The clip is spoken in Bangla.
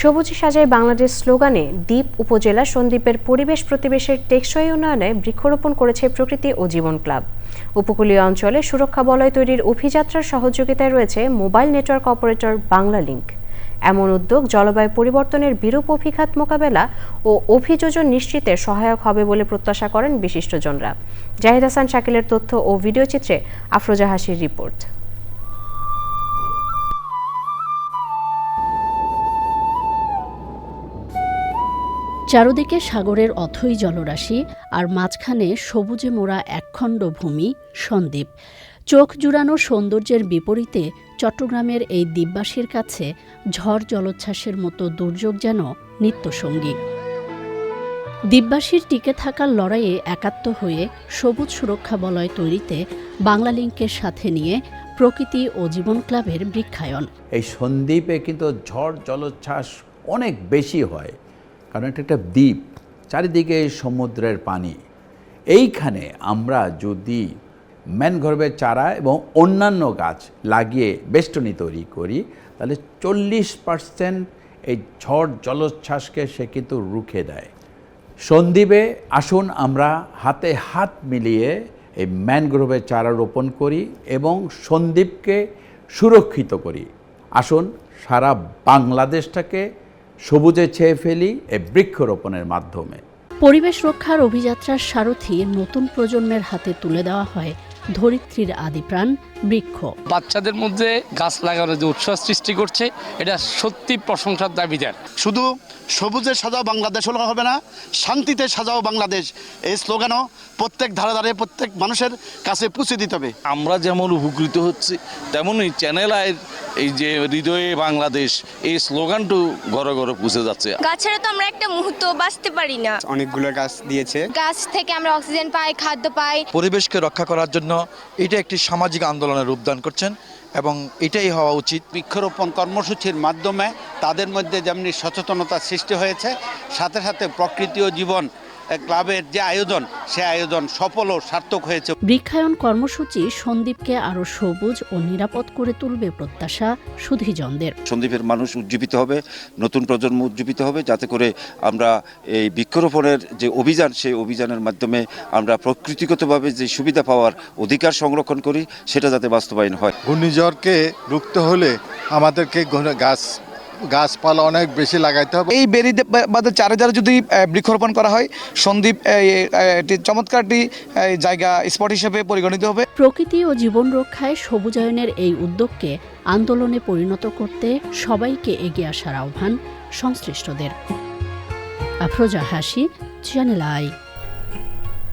সবুজ সাজায় বাংলাদেশ স্লোগানে দ্বীপ উপজেলা সন্দ্বীপের পরিবেশ প্রতিবেশের টেকসই উন্নয়নে বৃক্ষরোপণ করেছে প্রকৃতি ও জীবন ক্লাব। উপকূলীয় অঞ্চলে সুরক্ষা বলয় তৈরির অভিযাত্রার সহযোগিতায় রয়েছে mobile network operator Banglalink এমন উদ্যোগ জলবায়ু পরিবর্তনের বিরূপ অভিঘাত মোকাবেলা ও অভিযোজন নিশ্চিতে সহায়ক হবে বলে প্রত্যাশা করেন বিশিষ্টজনরা। জাহিদ হাসান শাকিলের তথ্য ও ভিডিও চিত্রে আফরোজা হাসির রিপোর্ট। চারদিকে সাগরের অথই জলরাশি আর মাঝখানে সবুজে মোড়া একখণ্ড ভূমি সন্দ্বীপ। চোখ জুড়ানো সৌন্দর্যের বিপরীতে চট্টগ্রামের এই দ্বীপবাসীর কাছে ঝড় জলোচ্ছ্বাসের মতো দুর্যোগ যেন নিত্যসঙ্গী। দ্বীপবাসীর টিকে থাকার লড়াইয়ে একাত্ম হয়ে সবুজ সুরক্ষা বলয় তৈরিতে বাংলালিংকের সাথে নিয়ে প্রকৃতি ও জীবন ক্লাবের বৃক্ষায়ন। এই সন্দ্বীপে কিন্তু ঝড় জলোচ্ছ্বাস অনেক বেশি হয়। কারণ এটা একটা দ্বীপ, চারিদিকে সমুদ্রের পানি। এইখানে আমরা যদি ম্যানগ্রোভের চারা এবং অন্যান্য গাছ লাগিয়ে বেষ্টনী তৈরি করি, তাহলে চল্লিশ পার্সেন্ট এই ঝড় জলোচ্ছ্বাসকে সে কিন্তু রুখে দেয়। সন্দ্বীপে আসুন আমরা হাতে হাত মিলিয়ে এই ম্যানগ্রোভের চারা রোপণ করি এবং সন্দ্বীপকে সুরক্ষিত করি। আসুন সারা বাংলাদেশটাকে সবুজে ছেয়ে ফেলি এ বৃক্ষরোপণের মাধ্যমে। পরিবেশ রক্ষার অভিযাত্রার সারথি নতুন প্রজন্মের হাতে তুলে দেওয়া হয়। ধরিত্রীর আদিপ্রাণ বৃক্ষ। বাচ্চাদের মধ্যে গাছ লাগানোর যে উৎসাহ সৃষ্টি করছে এটা সত্যি প্রশংসার দাবিদার শুধু সবুজে সাজাও বাংলাদেশ হলে হবে না শান্তিতে সাজাও বাংলাদেশ। এই স্লোগানও প্রত্যেক ধারে ধারে প্রত্যেক মানুষের কাছে পৌঁছে দিতে হবে। আমরা যেমন উপকৃত হচ্ছি তেমনই চ্যানেল আয়ের এই যে হৃদয়ে বাংলাদেশ এই স্লোগানটু ঘরে ঘরে পুষে যাচ্ছে। গাছেরা তো আমরা একটা মুহূর্ত বাঁচতে পারি না। অনেকগুলো গাছ দিয়েছে। গাছ থেকে আমরা অক্সিজেন পাই খাদ্য পাই। পরিবেশকে রক্ষা করার জন্য এটা একটি সামাজিক আন্দোলনের রূপদান করছেন এবং এটাই হওয়া উচিত। বৃক্ষরোপণ কর্মসূচির মাধ্যমে তাদের মধ্যে যেমনি সচেতনতা সৃষ্টি হয়েছে, সাথে সাথে প্রকৃতি ও জীবন ক্লাবের যে আয়োজন সে আয়োজন সফল ও সার্থক হয়েছে। বৃক্ষায়ন কর্মসূচি সন্দীপকে আরও সবুজ ও নিরাপদ করে তুলবে প্রত্যাশা সুধীজনদের। সন্দীপের মানুষ উজ্জীবিত হবে নতুন প্রজন্ম উজ্জীবিত হবে যাতে করে আমরা এই বৃক্ষরোপণের যে অভিযান সেই অভিযানের মাধ্যমে আমরা প্রকৃতিগতভাবে যে সুবিধা পাওয়ার অধিকার সংরক্ষণ করি সেটা যাতে বাস্তবায়ন হয়। ঘূর্ণিঝড়কে রুখতে হলে আমাদেরকে গাছ গাছপালা অনেক বেশি লাগাইতে হবে। এই বেরি বাদের চারে চারে যদি বৃক্ষরোপণ করা হয় সন্দ্বীপ একটি চমৎকার একটি জায়গা স্পট হিসেবে পরিগণিত হবে। প্রকৃতি ও জীবন রক্ষায় সবুজায়নের এই উদ্যোগকে আন্দোলনে পরিণত করতে সবাইকে এগিয়ে আসার আহ্বান সংশ্লিষ্টদের। আফরোজা হাসি চ্যানেল আই।